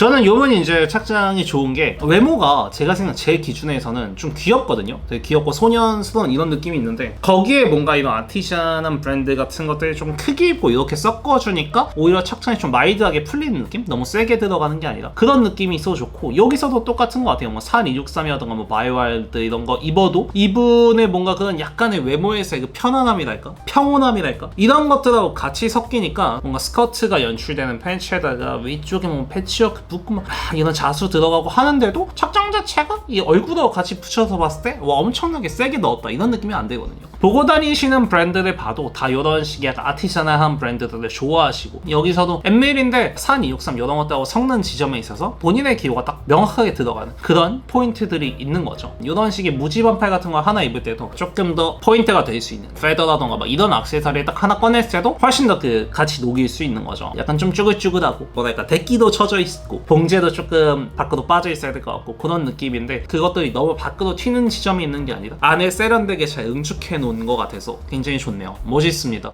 저는 요번이 이제 착장이 좋은 게 외모가 제가 생각 제 기준에서는 좀 귀엽거든요. 되게 귀엽고 소년스러운 이런 느낌이 있는데 거기에 뭔가 이런 아티션한 브랜드 같은 것들이 좀 크게 입고 이렇게 섞어주니까 오히려 착장이 좀 마이드하게 풀리는 느낌? 너무 세게 들어가는 게 아니라 그런 느낌이 있어 좋고 여기서도 똑같은 것 같아요. 뭐 4263이라던가 뭐 바이월드 이런 거 입어도 이분의 뭔가 그런 약간의 외모에서의 그 편안함이랄까? 평온함이랄까? 이런 것들하고 같이 섞이니까 뭔가 스커트가 연출되는 팬츠에다가 위쪽에 뭐 패치워크 붙고 막 아, 이런 자수 들어가고 하는데도 착장 자체가 이 얼굴하고 같이 붙여서 봤을 때 와 엄청나게 세게 넣었다 이런 느낌이 안 되거든요. 보고 다니시는 브랜드를 봐도 다 이런 식의 아티셔널한 브랜드들을 좋아하시고 여기서도 엠밀인데 4263 이런 것들하고 섞는 지점에 있어서 본인의 기호가 딱 명확하게 들어가는 그런 포인트들이 있는 거죠. 이런 식의 무지반팔 같은 거 하나 입을 때도 조금 더 포인트가 될 수 있는 페더라던가 막 이런 액세서리 딱 하나 꺼냈을 때도 훨씬 더 그 같이 녹일 수 있는 거죠. 약간 좀 쭈글쭈글하고 뭐랄까 대기도 쳐져 있고 봉제도 조금 밖으로 빠져 있어야 될 것 같고 그런 느낌인데 그것들이 너무 밖으로 튀는 지점이 있는 게 아니라 안에 세련되게 잘 응축해 놓은 것 같아서 굉장히 좋네요. 멋있습니다.